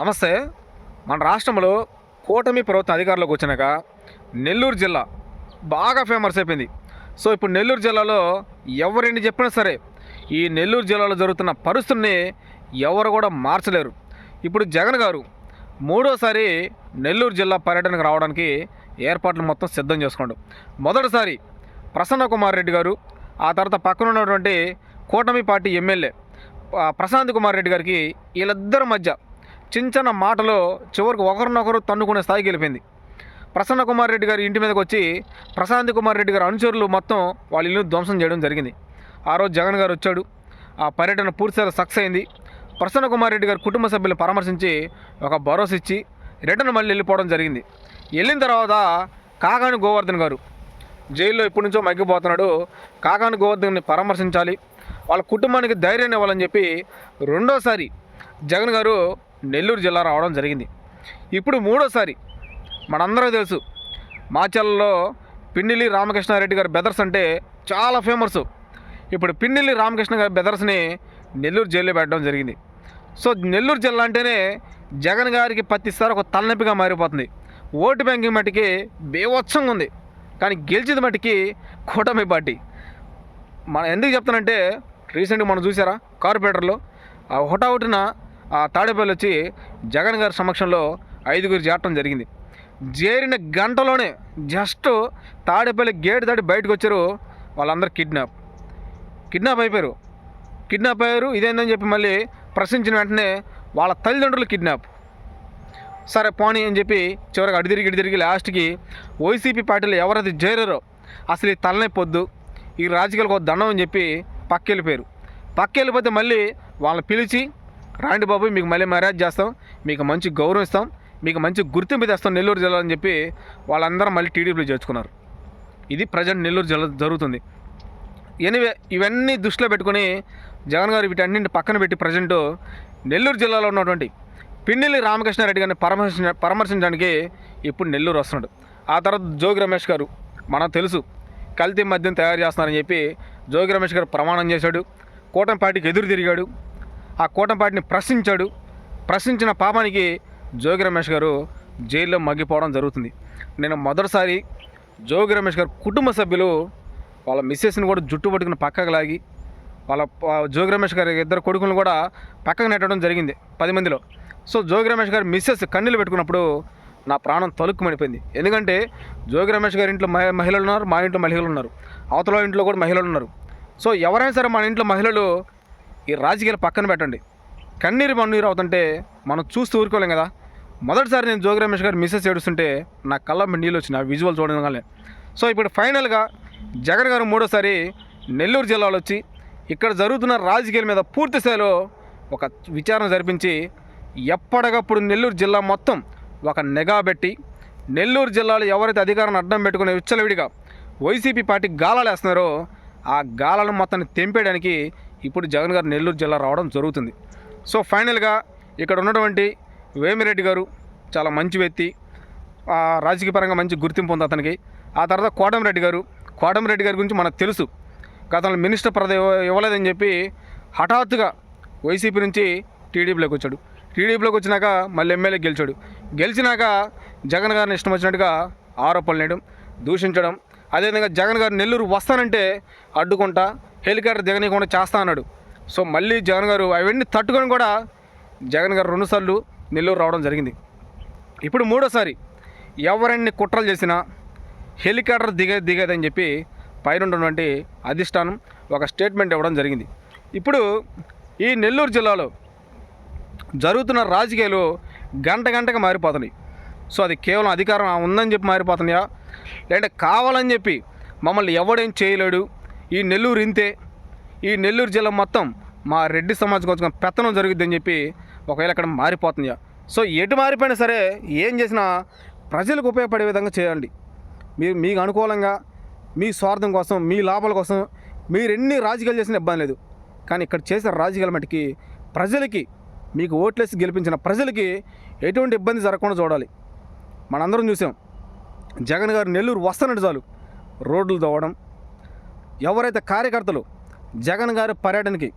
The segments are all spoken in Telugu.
నమస్తే. మన రాష్ట్రంలో కూటమి ప్రభుత్వం అధికారంలోకి వచ్చినాక నెల్లూరు జిల్లా బాగా ఫేమస్ అయిపోయింది. సో ఇప్పుడు నెల్లూరు జిల్లాలో ఎవరిని చెప్పినా సరే ఈ నెల్లూరు జిల్లాలో జరుగుతున్న పరిస్థితుల్ని ఎవరు కూడా మార్చలేరు. ఇప్పుడు జగన్ గారు మూడోసారి నెల్లూరు జిల్లా పర్యటనకు రావడానికి ఏర్పాట్లు మొత్తం సిద్ధం చేసుకోండు మొదటిసారి ప్రసన్న కుమార్ రెడ్డి గారు ఆ తర్వాత పక్కన ఉన్నటువంటి కూటమి పార్టీ ఎమ్మెల్యే ప్రశాంత్ కుమార్ రెడ్డి గారికి వీళ్ళిద్దరి మధ్య చిన్న చిన్న మాటలో చివరికి ఒకరినొకరు తన్నుకునే స్థాయికి వెళ్ళిపోయింది ప్రసన్న కుమార్ రెడ్డి గారి ఇంటి మీదకి వచ్చి ప్రశాంత్ కుమార్ రెడ్డి గారి అనుచరులు మొత్తం వాళ్ళ ఇల్లు ధ్వంసం చేయడం జరిగింది. ఆ రోజు జగన్ గారు వచ్చాడు. ఆ పర్యటన పూర్తిగా సక్సెస్ అయింది. ప్రసన్న కుమార్ రెడ్డి గారి కుటుంబ సభ్యులు పరామర్శించి ఒక భరోసా ఇచ్చి రిటర్న్ మళ్ళీ వెళ్ళిపోవడం జరిగింది. వెళ్ళిన తర్వాత కాకాని గోవర్ధన్ గారు జైల్లో ఇప్పటి నుంచో మగ్గిపోతున్నాడు. కాకాని గోవర్ధన్ని పరామర్శించాలి. వాళ్ళ కుటుంబానికి ధైర్యాన్ని ఇవ్వాలని చెప్పి రెండోసారి జగన్ గారు నెల్లూరు జిల్లా రావడం జరిగింది. ఇప్పుడు మూడోసారి మనందరూ తెలుసు మాచల్లో పిన్నిలి రామకృష్ణారెడ్డి గారి బెదర్స్ అంటే చాలా ఫేమస్ ఇప్పుడు పిన్నిలి రామకృష్ణ గారి బెదర్స్ని నెల్లూరు జైల్లో పెట్టడం జరిగింది. సో నెల్లూరు జిల్లా అంటేనే జగన్ గారికి ప్రతిసారి ఒక తలనొప్పిగా మారిపోతుంది. ఓటు బ్యాంకింగ్ మట్టికి బేవత్సంగా ఉంది. కానీ గెలిచింది మట్టికి కూటమి పార్టీ. మనం ఎందుకు చెప్తానంటే రీసెంట్గా మనం చూసారా కార్పొరేటర్లో ఆ హుటాహుటిన ఆ తాడేపల్లి వచ్చి జగన్ గారి సమక్షంలో ఐదుగురు చేరటం జరిగింది. చేరిన గంటలోనే జస్ట్ తాడేపల్లి గేట్ దాటి బయటకు వచ్చారు వాళ్ళందరూ కిడ్నాప్. కిడ్నాప్ అయిపోయారు. కిడ్నాప్ అయ్యారు. ఇదేందని చెప్పి మళ్ళీ ప్రశ్నించిన వెంటనే వాళ్ళ తల్లిదండ్రులు కిడ్నాప్. సరే పోనీ అని చెప్పి చివరికి అడి తిరిగి తిరిగి లాస్ట్కి వైసీపీ పార్టీలో ఎవరైతే చేరారో అసలు ఈ తలనే పొద్దు ఈ రాజకీయాలకు దండం అని చెప్పి పక్కెళ్ళిపోయారు. పక్కెళ్ళిపోతే మళ్ళీ వాళ్ళని పిలిచి రాండి బాబు మీకు మళ్ళీ మ్యారేజ్ చేస్తాం మీకు మంచి గౌరవం ఇస్తాం మీకు మంచి గుర్తింపు తెస్తాం నెల్లూరు జిల్లా అని చెప్పి వాళ్ళందరూ మళ్ళీ టీడీపీలో చేర్చుకున్నారు. ఇది ప్రజెంట్ నెల్లూరు జిల్లా జరుగుతుంది. ఎనివే ఇవన్నీ దృష్టిలో పెట్టుకొని జగన్ గారు వీటన్నింటి పక్కన పెట్టి ప్రజెంట్ నెల్లూరు జిల్లాలో ఉన్నటువంటి పిన్నెల్లి రామకృష్ణారెడ్డి గారిని పరామర్శించ పరామర్శించడానికి ఇప్పుడు నెల్లూరు వస్తున్నాడు. ఆ తర్వాత జోగి రమేష్ గారు మనకు తెలుసు కల్తీ మద్యం తయారు చేస్తున్నారని చెప్పి జోగి రమేష్ గారు ప్రమాణం చేశాడు కూటమి పార్టీకి ఎదురు తిరిగాడు. ఆ కూటంపాటిని ప్రశ్నించాడు. ప్రశ్నించిన పాపానికి జోగి రమేష్ గారు జైల్లో మగ్గిపోవడం జరుగుతుంది. నేను మొదటిసారి జోగి రమేష్ గారు కుటుంబ సభ్యులు వాళ్ళ మిస్సెస్ని కూడా జుట్టు పట్టుకుని పక్కకు లాగి వాళ్ళ జోగి రమేష్ గారి ఇద్దరు కొడుకులను కూడా పక్కకు నెట్టడం జరిగింది పది మందిలో. సో జోగి రమేష్ గారి మిస్సెస్ కన్నీళ్ళు పెట్టుకున్నప్పుడు నా ప్రాణం తలుక్కుమడిపోయింది ఎందుకంటే జోగి రమేష్ గారి ఇంట్లో మహిళలు ఉన్నారు మా ఇంట్లో మహిళలు ఉన్నారు. అవతల ఇంట్లో కూడా మహిళలు ఉన్నారు. సో ఎవరైనా సరే మన ఇంట్లో మహిళలు ఈ రాజకీయాలు పక్కన పెట్టండి. కన్నీరు మన్నీరు అవుతుంటే మనం చూస్తూ ఊరుకోలేం కదా. మొదటిసారి నేను జోగి రమేష్ గారు మిస్సెస్ ఏడుస్తుంటే నా కళ్ళ నీళ్ళు వచ్చిన విజువల్ చూడగానే సో ఇప్పుడు ఫైనల్గా జగన్ గారు మూడోసారి నెల్లూరు జిల్లాలో వచ్చి ఇక్కడ జరుగుతున్న రాజకీయాల మీద పూర్తి స్థాయిలో ఒక విచారణ జరిపించి ఎప్పటికప్పుడు నెల్లూరు జిల్లా మొత్తం ఒక నిఘా పెట్టి నెల్లూరు జిల్లాలో ఎవరైతే అధికారాన్ని అడ్డం పెట్టుకునే విచ్చలవిడిగా వైసీపీ పార్టీ గాలాలు వేస్తున్నారో ఆ గాలను మొత్తాన్ని తెంపేయడానికి ఇప్పుడు జగన్ గారు నెల్లూరు జిల్లా రావడం జరుగుతుంది. సో ఫైనల్గా ఇక్కడ ఉన్నటువంటి వేమిరెడ్డి గారు చాలా మంచి వ్యక్తి రాజకీయ పరంగా మంచి గుర్తింపు ఉంది అతనికి. ఆ తర్వాత కోటమిరెడ్డి గారు కోటమిరెడ్డి గారి గురించి మనకు తెలుసు. గతంలో మినిస్టర్ పదవి ఇవ్వలేదని చెప్పి హఠాత్తుగా వైసీపీ నుంచి టీడీపీలోకి వచ్చాడు. టీడీపీలోకి వచ్చినాక మళ్ళీ ఎమ్మెల్యే గెలిచాడు. గెలిచినాక జగన్ గారిని ఇష్టం వచ్చినట్టుగా ఆరోపణలు వేయడం దూషించడం అదేవిధంగా జగన్ గారు నెల్లూరు వస్తానంటే అడ్డుకుంటా హెలికాప్టర్ దిగనీయకుండా చేస్తా అన్నాడు. సో మళ్ళీ జగన్ గారు అవన్నీ తట్టుకొని కూడా జగన్ గారు రెండుసార్లు నెల్లూరు రావడం జరిగింది. ఇప్పుడు మూడోసారి ఎవరన్ని కుట్రలు చేసినా హెలికాప్టర్ దిగే దిగేదని చెప్పి పైన ఉన్నటువంటి అధిష్టానం ఒక స్టేట్మెంట్ ఇవ్వడం జరిగింది. ఇప్పుడు ఈ నెల్లూరు జిల్లాలో జరుగుతున్న రాజకీయాలు గంట గంటగా మారిపోతున్నాయి. సో అది కేవలం అధికారం ఉందని చెప్పి మారిపోతున్నాయా? లేదంటే కావాలని చెప్పి మమ్మల్ని ఎవడేం చేయలేడు? ఈ నెల్లూరు ఇంతే. ఈ నెల్లూరు జిల్లా మొత్తం మా రెడ్డి సమాజం కోసం పెత్తనం జరుగుద్దని చెప్పి ఒకవేళ అక్కడ మారిపోతున్నాయా సో ఎటు మారిపోయినా సరే ఏం చేసినా ప్రజలకు ఉపయోగపడే విధంగా చేయండి. మీరు మీకు అనుకూలంగా మీ స్వార్థం కోసం మీ లాభాల కోసం మీరు ఎన్ని రాజకీయాలు చేసినా ఇబ్బంది లేదు. కానీ ఇక్కడ చేసిన రాజకీయాల మటుకి ప్రజలకి మీకు ఓట్లేసి గెలిపించిన ప్రజలకి ఎటువంటి ఇబ్బంది జరగకుండా చూడాలి. మనందరం చూసాం. జగన్ గారు నెల్లూరు వస్తానంటే చాలు. రోడ్లు తవ్వడం ఎవరైతే కార్యకర్తలు జగన్ గారి పర్యటనకి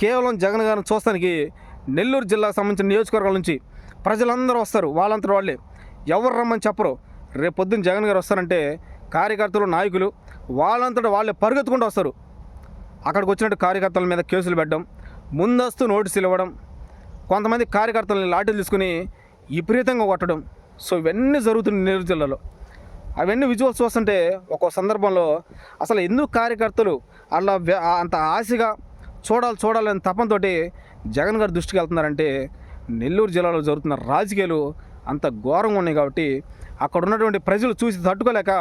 కేవలం జగన్ గారిని చూస్తానికి నెల్లూరు జిల్లాకు సంబంధించిన నియోజకవర్గాల నుంచి ప్రజలందరూ వస్తారు వాళ్ళంతా వాళ్ళే. ఎవరు రమ్మని చెప్పరు. రేపు పొద్దున్న జగన్ గారు వస్తారంటే కార్యకర్తలు నాయకులు వాళ్ళంతటా వాళ్ళే పరిగెత్తుకుంటూ వస్తారు. అక్కడికి వచ్చినట్టు కార్యకర్తల మీద కేసులు పెట్టడం ముందస్తు నోటీసులు ఇవ్వడం కొంతమంది కార్యకర్తలని లాఠీలు తీసుకుని విపరీతంగా కొట్టడం. సో ఇవన్నీ జరుగుతున్నాయి నెల్లూరు జిల్లాలో. అవన్నీ విజువల్స్ చూస్తుంటే ఒక్కో సందర్భంలో అసలు ఎందుకు కార్యకర్తలు అలా అంత ఆశగా చూడాలి చూడాలని తపంతో జగన్ గారి దృష్టికి వెళ్తున్నారంటే నెల్లూరు జిల్లాలో జరుగుతున్న రాజకీయాలు అంత ఘోరంగా ఉన్నాయి కాబట్టి అక్కడ ఉన్నటువంటి ప్రజలు చూసి తట్టుకోలేక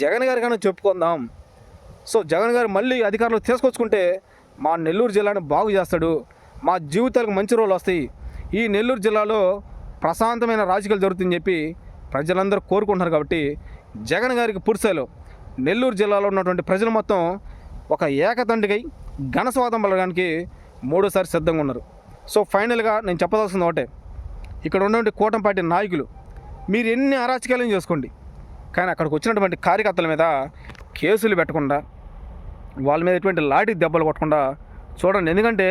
జగన్ గారి కానీ చెప్పుకుందాం. సో జగన్ గారు మళ్ళీ అధికారులు తీసుకొచ్చుకుంటే మా నెల్లూరు జిల్లాను బాగు చేస్తాడు. మా జీవితాలకు మంచి రోజులు వస్తాయి. ఈ నెల్లూరు జిల్లాలో ప్రశాంతమైన రాజకీయాలు జరుగుతుందని చెప్పి ప్రజలందరూ కోరుకుంటున్నారు కాబట్టి జగన్ గారికి పురుసాలు. నెల్లూరు జిల్లాలో ఉన్నటువంటి ప్రజలు మొత్తం ఒక ఏకతండ్రికై ఘనస్వాదం పలడానికి మూడోసారి సిద్ధంగా ఉన్నారు. సో ఫైనల్గా నేను చెప్పదలసింది ఒకటే. ఇక్కడ ఉన్నటువంటి కూటమి పార్టీ నాయకులు మీరు ఎన్ని అరాచకాలను చేసుకోండి కానీ అక్కడికి వచ్చినటువంటి కార్యకర్తల మీద కేసులు పెట్టకుండా వాళ్ళ మీద ఎటువంటి లాఠీ దెబ్బలు కొట్టకుండా చూడండి. ఎందుకంటే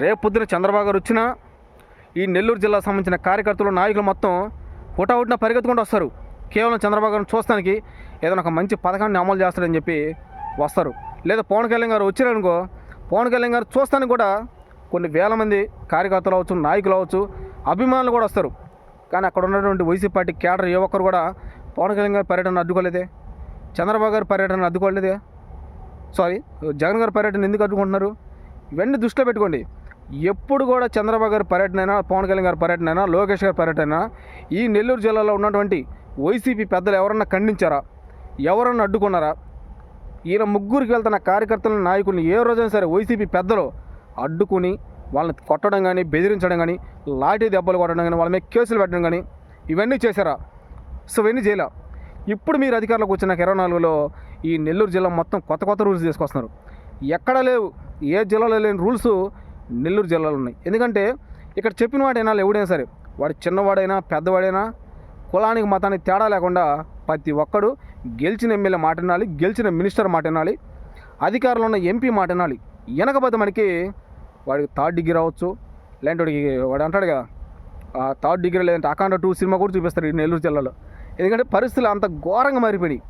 రేపొద్దున చంద్రబాబు గారు వచ్చినా ఈ నెల్లూరు జిల్లాకు సంబంధించిన కార్యకర్తలు నాయకులు మొత్తం హుటాహుటిన పరిగెత్తుకుంటూ వస్తారు. కేవలం చంద్రబాబు గారిని చూస్తానికి ఏదైనా ఒక మంచి పథకాన్ని అమలు చేస్తాడని చెప్పి వస్తారు. లేదా పవన్ కళ్యాణ్ గారు వచ్చారనుకో పవన్ కళ్యాణ్ గారు చూస్తానికి కూడా కొన్ని వేల మంది కార్యకర్తలు అవచ్చు నాయకులు అవచ్చు అభిమానులు కూడా వస్తారు. కానీ అక్కడ ఉన్నటువంటి వైసీపీ పార్టీ కేడర్ ఏ ఒక్కరు కూడా పవన్ కళ్యాణ్ గారి పర్యటన అడ్డుకోలేదే. చంద్రబాబు గారి పర్యటన అడ్డుకోలేదే. సారీ జగన్ గారి పర్యటన ఎందుకు అడ్డుకుంటున్నారు? ఇవన్నీ దృష్టిలో పెట్టుకోండి. ఎప్పుడు కూడా చంద్రబాబు గారి పర్యటన అయినా పవన్ కళ్యాణ్ గారి పర్యటన అయినా లోకేష్ గారి పర్యటన అయినా ఈ నెల్లూరు జిల్లాలో ఉన్నటువంటి వైసీపీ పెద్దలు ఎవరన్నా ఖండించారా? ఎవరన్నా అడ్డుకున్నారా? ఈయన ముగ్గురికి వెళ్తున్న కార్యకర్తల నాయకుల్ని ఏ రోజైనా సరే వైసీపీ పెద్దలు అడ్డుకుని వాళ్ళని కొట్టడం కానీ బెదిరించడం కానీ లాఠీ దెబ్బలు కొట్టడం కానీ వాళ్ళ మీద కేసులు పెట్టడం కానీ ఇవన్నీ చేశారా? సో ఇవన్నీ చేయలే? ఇప్పుడు మీరు అధికారులకు వచ్చినాక ఇరవై నాలుగులో ఈ నెల్లూరు జిల్లా మొత్తం కొత్త కొత్త రూల్స్ తీసుకొస్తున్నారు. ఎక్కడా లేవు ఏ జిల్లాలో లేని రూల్స్ నెల్లూరు జిల్లాలో ఉన్నాయి. ఎందుకంటే ఇక్కడ చెప్పిన వాడైనా ఎవడైనా సరే వాడు చిన్నవాడైనా పెద్దవాడైనా కులానికి మతానికి తేడా లేకుండా ప్రతి ఒక్కడు గెలిచిన ఎమ్మెల్యే మాట వినాలి గెలిచిన మినిస్టర్ మాట వినాలి అధికారంలో ఉన్న ఎంపీ మాట వినాలి. వెనకపోతే మనకి వాడికి థర్డ్ డిగ్రీ రావచ్చు లేదంటే వాడికి వాడు అంటాడు కదా థర్డ్ డిగ్రీ లేదంటే అకాండ టూ సినిమా కూడా చూపిస్తారు ఈ నెల్లూరు జిల్లాలో. ఎందుకంటే పరిస్థితులు అంత ఘోరంగా మారిపోయినాయి.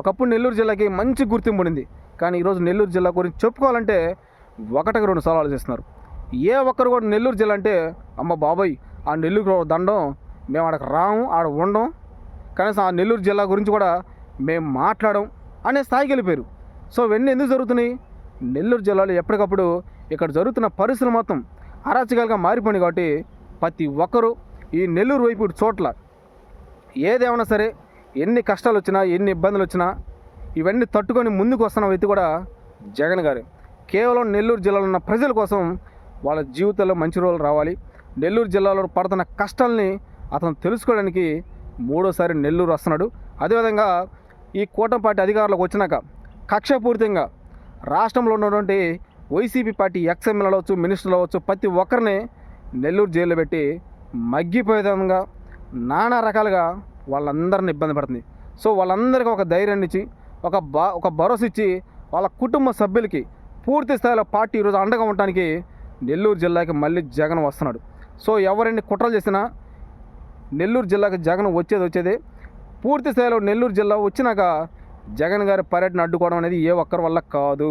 ఒకప్పుడు నెల్లూరు జిల్లాకి మంచి గుర్తింపు ఉండింది. కానీ ఈరోజు నెల్లూరు జిల్లా గురించి చెప్పుకోవాలంటే ఒకటికి రెండు సార్లు చేస్తున్నారు ఏ ఒక్కరు కూడా నెల్లూరు జిల్లా అంటే అమ్మ బాబాయ్ ఆ నెల్లూరు దండం మేము ఆడకు రాము ఆడ ఉండం. కనీసం ఆ నెల్లూరు జిల్లా గురించి కూడా మేము మాట్లాడడం అనే స్థాయికి వెళ్ళిపోయారు. సో ఇవన్నీ ఎందుకు జరుగుతున్నాయి? నెల్లూరు జిల్లాలో ఎప్పటికప్పుడు ఇక్కడ జరుగుతున్న పరిస్థితులు మొత్తం అరాచకాలుగా మారిపోయినాయి కాబట్టి ప్రతి ఒక్కరూ ఈ నెల్లూరు వైపు చోట్ల ఏదేమైనా సరే ఎన్ని కష్టాలు వచ్చినా ఎన్ని ఇబ్బందులు వచ్చినా ఇవన్నీ తట్టుకొని ముందుకు వస్తున్న వ్యక్తి కూడా జగన్ గారు. కేవలం నెల్లూరు జిల్లాలో ఉన్న ప్రజల కోసం వాళ్ళ జీవితంలో మంచి రోజులు రావాలి. నెల్లూరు జిల్లాలో పడుతున్న కష్టాలని అతను తెలుసుకోవడానికి మూడోసారి నెల్లూరు వస్తున్నాడు. అదేవిధంగా ఈ కూటమి పార్టీ అధికారంలోకి వచ్చినాక కక్షపూరితంగా రాష్ట్రంలో ఉన్నటువంటి వైసీపీ పార్టీ ఎక్స్ఎంఎల్ అవ్వచ్చు మినిస్టర్లు అవ్వచ్చు ప్రతి ఒక్కరిని నెల్లూరు జైల్లో పెట్టి మగ్గిపోయే విధంగా నానా రకాలుగా వాళ్ళందరిని ఇబ్బంది పడుతుంది. సో వాళ్ళందరికీ ఒక ధైర్యాన్ని ఇచ్చి ఒక బా ఒక భరోసా ఇచ్చి వాళ్ళ కుటుంబ సభ్యులకి పూర్తి స్థాయిలో పార్టీ ఈరోజు అండగా ఉండటానికి నెల్లూరు జిల్లాకి మళ్ళీ జగన్ వస్తున్నాడు. సో ఎవరైనా కుట్రలు చేసినా నెల్లూరు జిల్లాకు జగన్ వచ్చేది వచ్చేదే. పూర్తి స్థాయిలో నెల్లూరు జిల్లా వచ్చినాక జగన్ గారి పర్యటన అడ్డుకోవడం అనేది ఏ ఒక్కరి వల్ల కాదు.